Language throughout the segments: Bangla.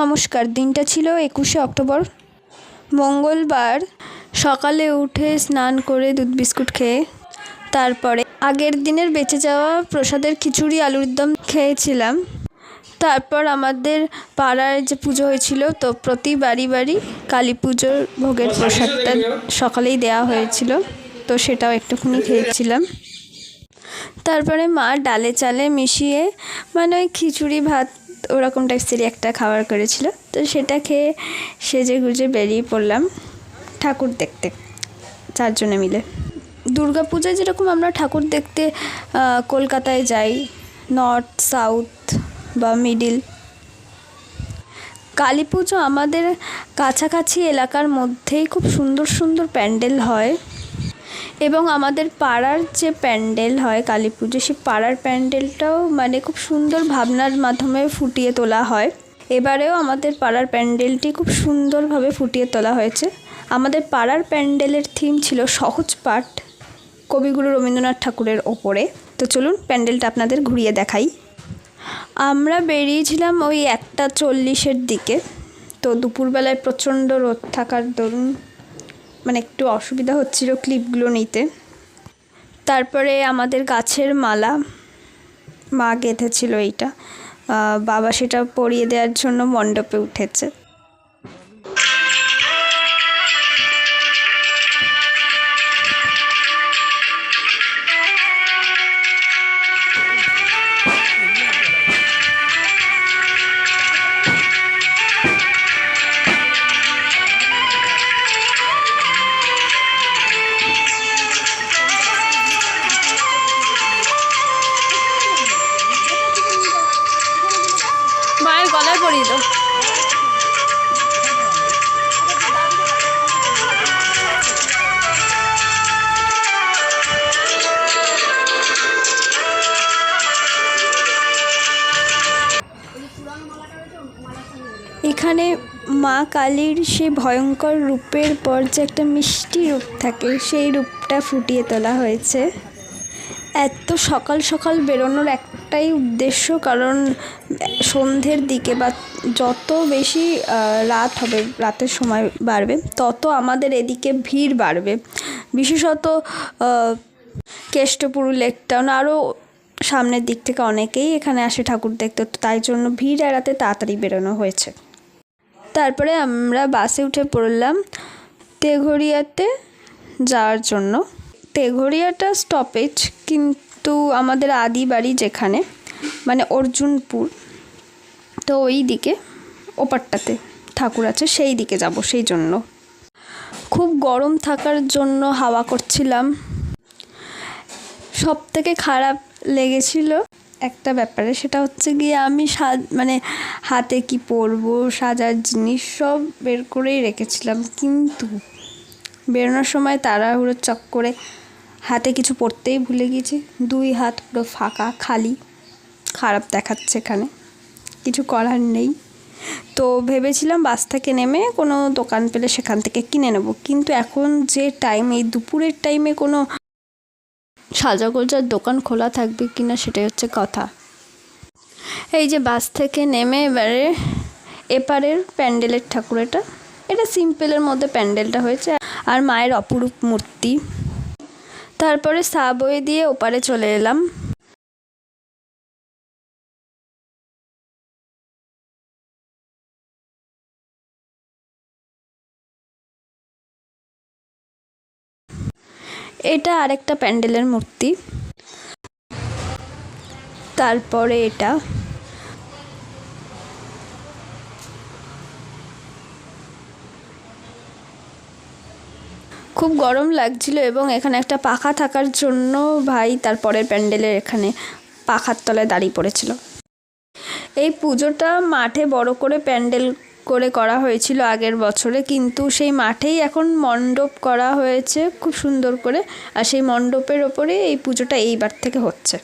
নমস্কার, দিনটা ছিল একুশে অক্টোবর। মঙ্গলবার সকালে উঠে স্নান করে দুধ বিস্কুট খেয়ে তারপরে আগের দিনের বেঁচে যাওয়া প্রসাদের খিচুড়ি, আলুর দম খেয়েছিলাম। তারপর আমাদের পাড়ার যে পুজো হয়েছিল, তো প্রতি বাড়ি বাড়ি কালী পুজোর ভোগের প্রসাদটা সকালেই দেওয়া হয়েছিল, তো সেটাও একটুখানি খেয়েছিলাম। তারপরে মা ডালে চালে মিশিয়ে মানে ওই খিচুড়ি ভাত ওরকম টাইপসেরই একটা খাবার করেছিল। তো সেটা খেয়ে সেজে গুজে বেরিয়ে পড়লাম ঠাকুর দেখতে, চারজনে মিলে। দুর্গা পূজায় যেরকম আমরা ঠাকুর দেখতে কলকাতায় যাই নর্থ সাউথ বা মিডিল কালী পুজো আমাদের কাছাকাছি এলাকার মধ্যেই খুব সুন্দর সুন্দর প্যান্ডেল হয়। এবং আমাদের পাড়ার যে প্যান্ডেল হয় কালী পুজো, সেই পাড়ার প্যান্ডেলটাও মানে খুব সুন্দর ভাবনার মাধ্যমে ফুটিয়ে তোলা হয়। এবারেও আমাদের পাড়ার প্যান্ডেলটি খুব সুন্দরভাবে ফুটিয়ে তোলা হয়েছে। আমাদের পাড়ার প্যান্ডেলের থিম ছিল সহজ পাঠ কবিগুরু রবীন্দ্রনাথ ঠাকুরের ওপরে। তো চলুন প্যান্ডেলটা আপনাদের ঘুরিয়ে দেখাই। আমরা বেরিয়েছিলাম ওই একটা চল্লিশের দিকে। তো দুপুরবেলায় প্রচণ্ড রোদ থাকার দরুন মানে একটু অসুবিধা হচ্ছিল ক্লিপগুলো নিতে। তারপরে আমাদের গাছের মালা, মা গেঁথেছিল এইটা। বাবা সেটা পরিয়ে দেওয়ার জন্য মণ্ডপে উঠেছে। এখানে মা কালীর সে ভয়ঙ্কর রূপের পর যে একটা মিষ্টি রূপ থাকে, সেই রূপটা ফুটিয়ে তোলা হয়েছে। এত সকাল সকাল বেরোনোর একটাই উদ্দেশ্য, কারণ সন্ধ্যের দিকে বা যত বেশি রাত হবে, রাতের সময় বাড়বে, তত আমাদের এদিকে ভিড় বাড়বে। বিশেষত কেষ্টপুর লেক টাউন আরও সামনের দিক থেকে অনেকেই এখানে আসে ঠাকুর দেখতে, তো তাই জন্য ভিড় এড়াতে তাড়াতাড়ি বেরোনো হয়েছে। তারপরে আমরা বাসে উঠে পড়লাম তেঘরিয়াতে যাওয়ার জন্য। তেঘরিয়াটা স্টপেজ কিন্তু আমাদের আদি বাড়ি যেখানে মানে অর্জুনপুর, তো ওই দিকে ওপারটাতে ঠাকুর আছে সেই দিকে যাব, সেই জন্য। খুব গরম থাকার জন্য হাওয়া করছিলাম। সব থেকে খারাপ লেগেছিল একটা ব্যাপারে, সেটা হচ্ছে গিয়ে আমি সাজ মানে হাতে কি পরবো, সাজার জিনিস সব বের করেই রেখেছিলাম। কিন্তু বেরোনোর সময় তাড়াহুড়োর চক্করে হাতে কিছু পরতেই ভুলে গিয়েছি। দুই হাত পুরো ফাঁকা, খালি, খারাপ দেখাচ্ছে এখানে। কিছু করার নেই। তো ভেবেছিলাম বাস থেকে নেমে কোনো দোকান পেলে সেখান থেকে কিনে নেব। কিন্তু এখন যে টাইম এই দুপুরের টাইমে কোনো সাজাগোজার দোকান খোলা থাকবে কি না সেটাই হচ্ছে কথা। এই যে বাস থেকে নেমে এবারে, এপারের প্যান্ডেলের ঠাকুর এটা এটা সিম্পলের মধ্যে প্যান্ডেলটা হয়েছে, আর মায়ের অপরূপ মূর্তি। তারপরে সাবওয়ে দিয়ে ওপারে চলে এলাম। এটা আরেকটা প্যান্ডেলের মূর্তি। তারপরে এটা। খুব গরম লাগছিল এবং এখানে একটা পাখা থাকার জন্য ভাই তারপরের প্যান্ডেলের এখানে পাখার তলায় দাঁড়িয়ে পড়েছিল। এই পুজোটা মাঠে বড় করে প্যান্ডেল করে করা হয়েছিল আগের বছরে, কিন্তু সেই মাঠেই এখন মণ্ডপ করা হয়েছে খুব সুন্দর করে, আর সেই মণ্ডপের ওপরে এই পুজোটা এইবার থেকে হচ্ছে।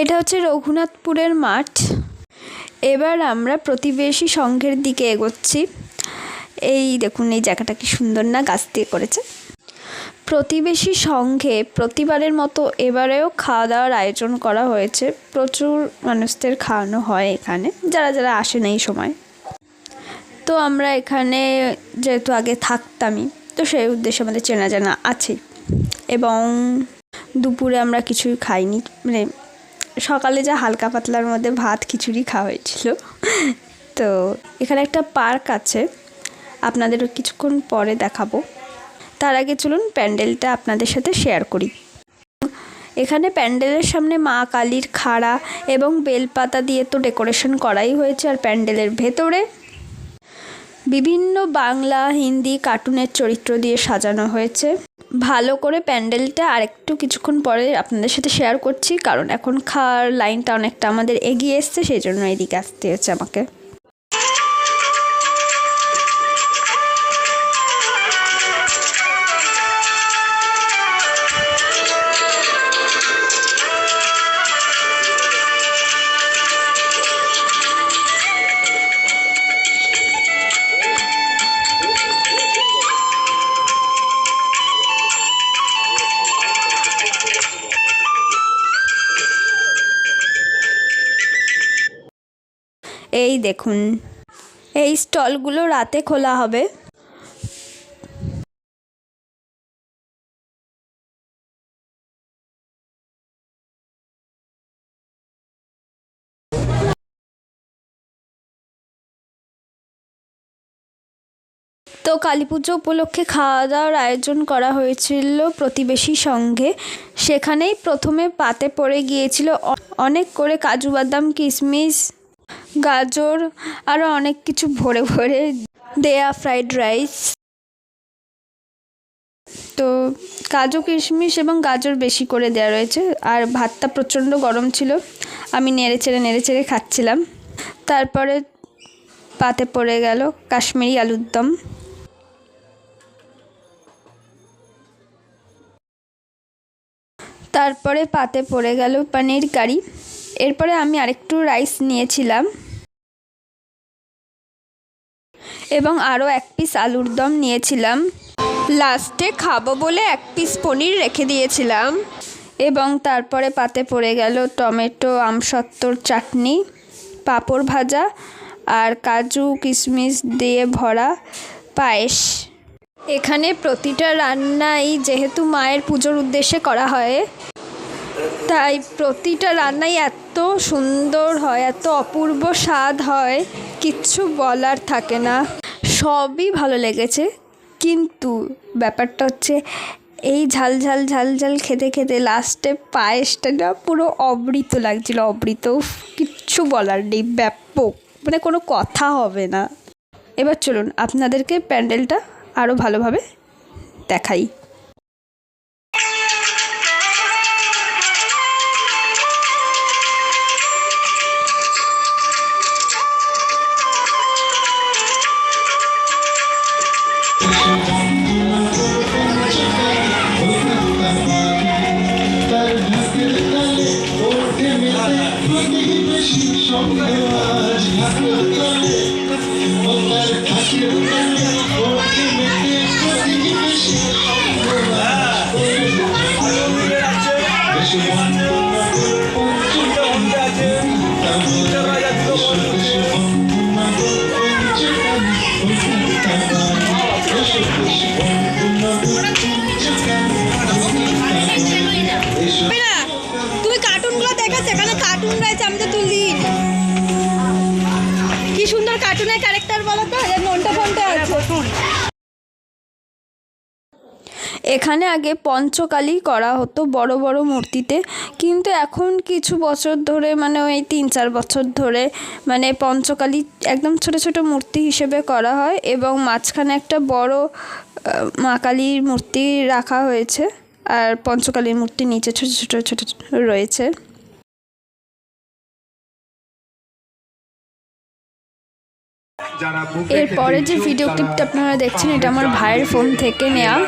এটা হচ্ছে রঘুনাথপুরের মাঠ। এবার আমরা প্রতিবেশী সংঘের দিকে এগোচ্ছি। এই দেখুন, এই জায়গাটা কি সুন্দর না, গাছ দিয়ে করেছে। প্রতিবেশী সংঘে প্রতিবারের মতো এবারেও খাওয়া দাওয়ার আয়োজন করা হয়েছে। প্রচুর মানুষদের খাওয়ানো হয় এখানে, যারা যারা আসেন এই সময়। আমরা এখানে যেহেতু আগে থাকতামই, তো সেই উদ্দেশ্যে আমাদের চেনা জানা আছে এবং দুপুরে আমরা কিছুই খাইনি মানে সকালে যা হালকা পাতলার মধ্যে ভাত, খিচুড়ি খাওয়া হয়েছিল। তো এখানে একটা পার্ক আছে, আপনাদেরও কিছুক্ষণ পরে দেখাবো। তার আগে চলুন প্যান্ডেলটা আপনাদের সাথে শেয়ার করি। এখানে প্যান্ডেলের সামনে মা কালীর খাড়া এবং বেলপাতা দিয়ে তো ডেকোরেশন করাই হয়েছে আর প্যান্ডেলের ভেতরে বিভিন্ন বাংলা, হিন্দি কার্টুনের চরিত্র দিয়ে সাজানো হয়েছে। ভালো করে প্যান্ডেলটা আরেকটু কিছুক্ষণ পরে আপনাদের সাথে শেয়ার করছি, কারণ এখন খাওয়ার লাইনটা অনেকটা আমাদের এগিয়ে এসছে, সেই জন্য এদিকে আসতে হয়েছে আমাকে। দেখুন। এই স্টলগুলো রাতে খোলা হবে। তো কালী পুজো উপলক্ষে খাওয়া দাওয়ার আয়োজন করা হয়েছিল প্রতিবেশী সঙ্গে। সেখানেই প্রথমে পাতে পড়ে গিয়েছিল অনেক করে কাজু বাদাম, কিশমিশ গাজর আরও অনেক কিছু ভরে ভরে দেয়া ফ্রাইড রাইস তো কাজু কিশমিশ এবং গাজর বেশি করে দেওয়া রয়েছে। আর ভাতটা প্রচণ্ড গরম ছিল, আমি নেড়ে চেড়ে নেড়ে চেড়ে খাচ্ছিলাম। তারপরে পাতে পড়ে গেল কাশ্মীরি আলুর দম। তারপরে পাতে পড়ে গেল পানির কারি। এরপরে আমি আরেকটু রাইস নিয়েছিলাম। এবং আরও এক পিস আলুর দম নিয়েছিলাম। লাস্টে খাব বলে এক পিস পনির রেখে দিয়েছিলাম। এবং তারপরে পাতে পড়ে গেল টমেটো আমসত্ত্বর চাটনি, পাঁপড় ভাজা আর কাজু, কিশমিশ দিয়ে ভরা পায়েস। এখানে প্রতিটা রান্নাই যেহেতু মায়ের পুজোর উদ্দেশ্যে করা হয় তাই প্রতিটা রান্নাই এত সুন্দর হয় এত অপূর্ব স্বাদ হয় কিচ্ছু বলার থাকে না। সবই ভালো লেগেছে কিন্তু ব্যাপারটা হচ্ছে এই ঝাল ঝাল ঝাল ঝাল খেতে খেতে লাস্টে পায়েসটা না পুরো অমৃত লাগছিল উফ, কিচ্ছু বলার নেই ব্যাপক মানে কোনো কথা হবে না। এবার চলুন আপনাদেরকে প্যান্ডেলটা আরও ভালোভাবে দেখাই। তুমি কার্টুনগুলো দেখো সেখানে কার্টুন রয়েছে আমি তুলি কি সুন্দর কার্টুনের ক্যারেক্টার এখানে আগে পঞ্চকালী করা হতো বড় বড় মূর্তিতে। কিন্তু এখন কিছু বছর ধরে মানে ওই তিন চার বছর ধরে মানে পঞ্চকালী একদম ছোট ছোট মূর্তি হিসেবে করা হয় এবং মাঝখানে একটা বড় মা কালীর মূর্তি রাখা হয়েছে আর পঞ্চকালীর মূর্তি নিচে ছোট ছোট ছোট ছোট রয়েছে। এরপরে যে ভিডিও ক্লিপটা আপনারা দেখছেন এটা আমার ভাইয়ের ফোন থেকে নেওয়া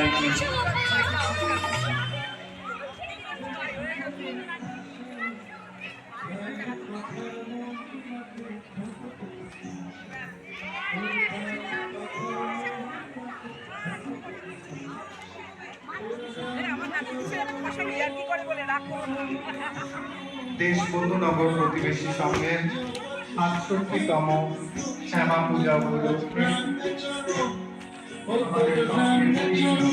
দেশবন্ধু নগর প্রতিবেশী সংঘের সাতষট্টিতম শ্যামা পূজা উপলক্ষে আমাদের সংস্কৃতি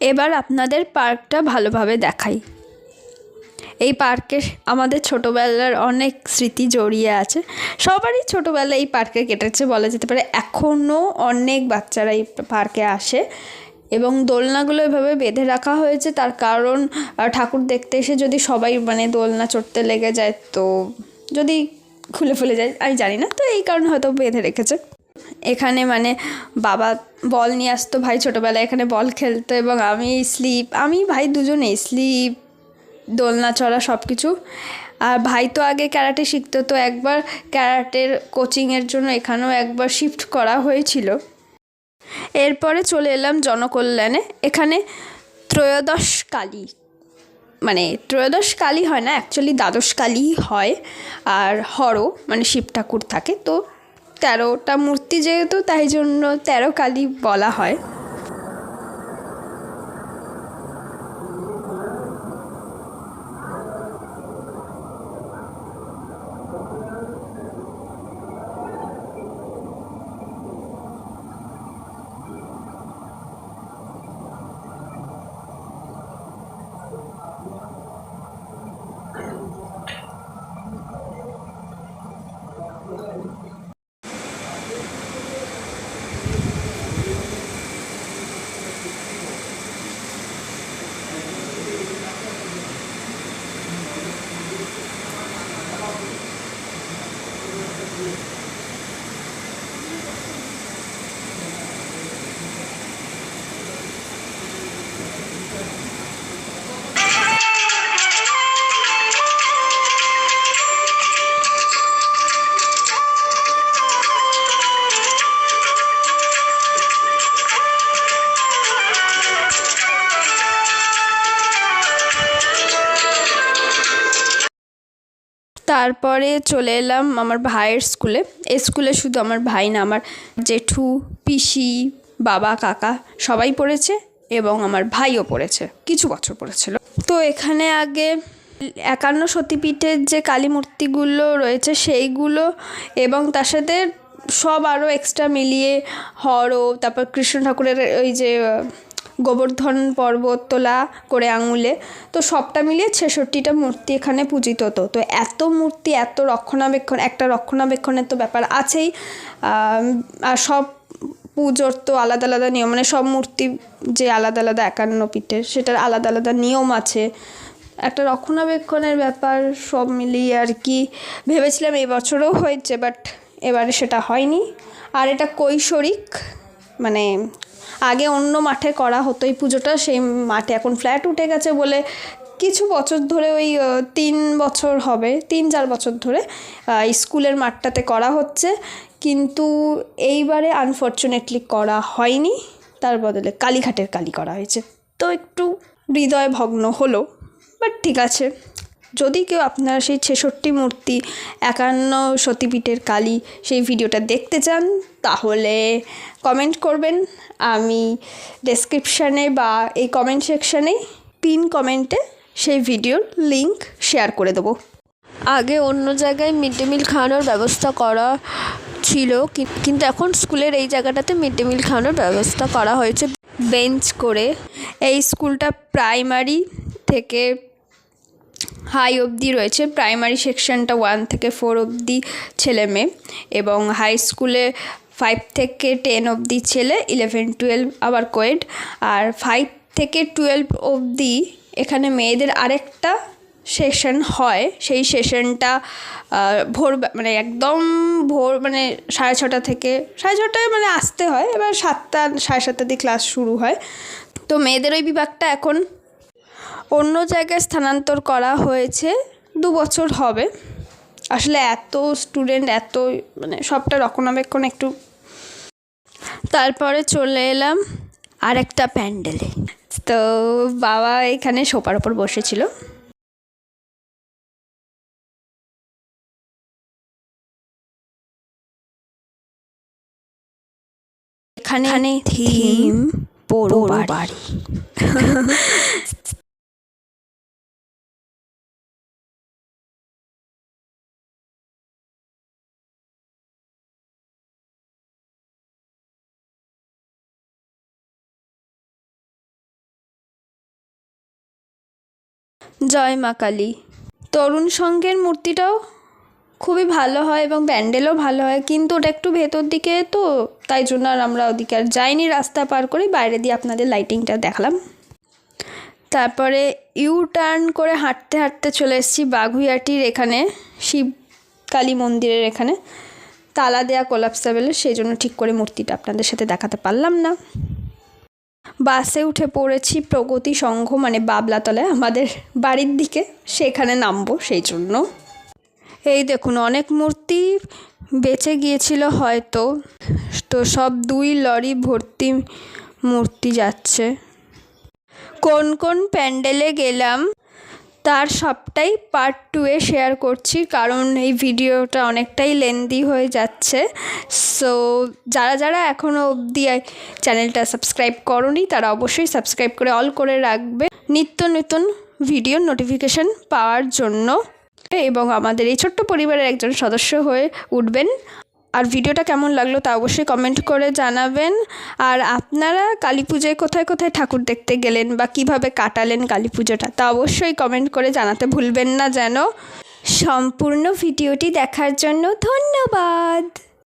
এবার আপনাদের পার্কটা ভালোভাবে দেখাই। এই পার্কে আমাদের ছোটোবেলার অনেক স্মৃতি জড়িয়ে আছে। সবারই ছোটোবেলা এই পার্কে কেটেছে বলা যেতে পারে। এখনও অনেক বাচ্চারা এই পার্কে আসে এবং দোলনাগুলো এভাবে বেঁধে রাখা হয়েছে। তার কারণ ঠাকুর দেখতে এসে যদি সবাই মানে দোলনা চড়তে লেগে যায় তো যদি খুলে ফুলে যায়, আমি জানি না। তো এই কারণে হয়তো বেঁধে রেখেছে। এখানে মানে বাবা বল নিয়ে আসতো ভাই ছোটোবেলায়, এখানে বল খেলতো এবং আমি স্লিপ, আমি ভাই দুজনেই স্লিপ, দোলনা, চড়া সব কিছু আর ভাই তো আগে ক্যারাটে শিখতো, তো একবার ক্যারাটের কোচিংয়ের জন্য এখানেও একবার শিফট করা হয়েছিল। এরপরে চলে এলাম জনকল্যাণে। এখানে ত্রয়োদশ কালী মানে ত্রয়োদশ কালী হয় না অ্যাকচুয়ালি দ্বাদশ কালী হয়। আর হরও মানে শিব ঠাকুর থাকে, তো তেরোটা মূর্তি যেহেতু তাই জন্য তেরো কালী বলা হয়। তারপরে চলে এলাম আমার ভাইয়ের স্কুলে। এ স্কুলে শুধু আমার ভাই না, আমার জেঠু, পিসি, বাবা, কাকা সবাই পড়েছে এবং আমার ভাইও পড়েছে, কিছু বছর পড়েছিল। তো এখানে আগে একান্ন সতীপীঠের যে কালী মূর্তিগুলো রয়েছে সেইগুলো এবং তার সাথে সব আরও এক্সট্রা মিলিয়ে হরও, তারপর কৃষ্ণ ঠাকুরের ওই যে গোবর্ধন পর্বত তোলা করে আঙুলে। তো সবটা মিলিয়ে ছেষট্টিটা মূর্তি এখানে পূজিত হতো তো এত মূর্তি, এত রক্ষণাবেক্ষণ, একটা রক্ষণাবেক্ষণের তো ব্যাপার আছেই। আর সব পুজোর তো আলাদা আলাদা নিয়ম মানে সব মূর্তি যে আলাদা আলাদা একান্ন পীঠের সেটার আলাদা আলাদা নিয়ম আছে। একটা রক্ষণাবেক্ষণের ব্যাপার সব মিলিয়ে আর কি। ভেবেছিলাম এই বছরও হয়েছে, বাট এবারে সেটা হয়নি। আর এটা কৈশোরিক মানে আগে অন্য মাঠে করা হতো এই পুজোটা, সেই মাঠে এখন ফ্ল্যাট উঠে গেছে বলে কিছু বছর ধরে ওই তিন বছর হবে, তিন চার বছর ধরে স্কুলের মাঠটাতে করা হচ্ছে। কিন্তু এইবারে আনফর্চুনেটলি করা হয়নি, তার বদলে কালীঘাটের কালী করা হয়েছে। তো একটু হৃদয় ভগ্ন হলো বাট ঠিক আছে। যদি কেউ আপনারা সেই ছেষট্টি মূর্তি একান্ন সতীপীঠের কালী সেই ভিডিওটা দেখতে চান তাহলে কমেন্ট করবেন। আমি ডেসক্রিপশানে বা এই কমেন্ট সেকশানে পিন কমেন্টে সেই ভিডিওর লিংক শেয়ার করে দেবো। আগে অন্য জায়গায় মিড ডে মিল খাওয়ানোর ব্যবস্থা করা ছিল কিন্তু এখন স্কুলের এই জায়গাটাতে মিড ডে মিল খাওয়ানোর ব্যবস্থা করা হয়েছে। বেঞ্চ করে এই স্কুলটা প্রাইমারি থেকে হাই অবধি রয়েছে। প্রাইমারি সেকশনটা ওয়ান থেকে ফোর অবধি ছেলে মেয়ে এবং হাই স্কুলে ফাইভ থেকে টেন অবধি ছেলে ইলেভেন টুয়েলভ আবার কোয়েড আর ফাইভ থেকে টুয়েলভ অবধি এখানে মেয়েদের আরেকটা সেশন হয়। সেই সেশনটা ভোর মানে একদম ভোর মানে সাড়ে ছটা থেকে, সাড়ে ছটায় মানে আসতে হয়। এবার সাতটা, সাড়ে সাতটা দিয়ে ক্লাস শুরু হয়। তো মেয়েদের ওই বিভাগটা এখন অন্য জায়গায় স্থানান্তর করা হয়েছে দু বছর হবে। আসলে এত স্টুডেন্ট এত মানে সবটা রক্ষণাবেক্ষণ একটু। তারপরে চলে এলাম আরেকটা প্যান্ডেলে তো বাবা এখানে সোপার ওপর বসেছিল। এখানে থিম বড়। বাড়ি। জয় মা কালী। তরুণ সংঘের মূর্তিটাও খুবই ভালো হয় এবং প্যান্ডেলও ভালো হয়, কিন্তু ওটা একটু ভেতর দিকে তো, তাই জন্য আর আমরা ওদিকে আর যাইনি, রাস্তা পার করে বাইরে দিয়ে আপনাদের লাইটিংটা দেখালাম। তারপরে ইউ টার্ন করে হাঁটতে হাঁটতে চলে এসেছি বাগুইয়াটির এখানে, শিব কালী মন্দিরের এখানে। তালা দেয়া কোলাপসাবেলের সেই জন্য ঠিক করে মূর্তিটা আপনাদের সাথে দেখাতে পারলাম না। বাসে উঠে পড়েছি প্রগতি সংঘ মানে বাবলাতলায়, আমাদের বাড়ির দিকে। সেখানে নামবো সেই জন্য। এই দেখুন, অনেক মূর্তি বেঁচে গিয়েছিল হয়তো। তো সব দুই লরি ভর্তি মূর্তি যাচ্ছে। কোন কোন প্যান্ডেলে গেলাম? তার সবটাই পার্ট টুয়ে শেয়ার করছি, কারণ এই ভিডিওটা অনেকটাই লেন্দি হয়ে যাচ্ছে। সো যারা যারা এখনও অবধি চ্যানেলটা সাবস্ক্রাইব করনি, তারা অবশ্যই সাবস্ক্রাইব করে অল করে রাখবে। নিত্য নতুন ভিডিও নোটিফিকেশন পাওয়ার জন্য। এবং আমাদের এই ছোট্ট পরিবারের একজন সদস্য হয়ে উঠবেন। আর ভিডিওটা কেমন লাগল তা অবশ্যই কমেন্ট করে জানাবেন। আর আপনারা কালী পুজোয় কোথায় কোথায় ঠাকুর দেখতে গেলেন বা কীভাবে কাটালেন কালী পুজোটা তা অবশ্যই কমেন্ট করে জানাতে ভুলবেন না যেন। সম্পূর্ণ ভিডিওটি দেখার জন্য ধন্যবাদ।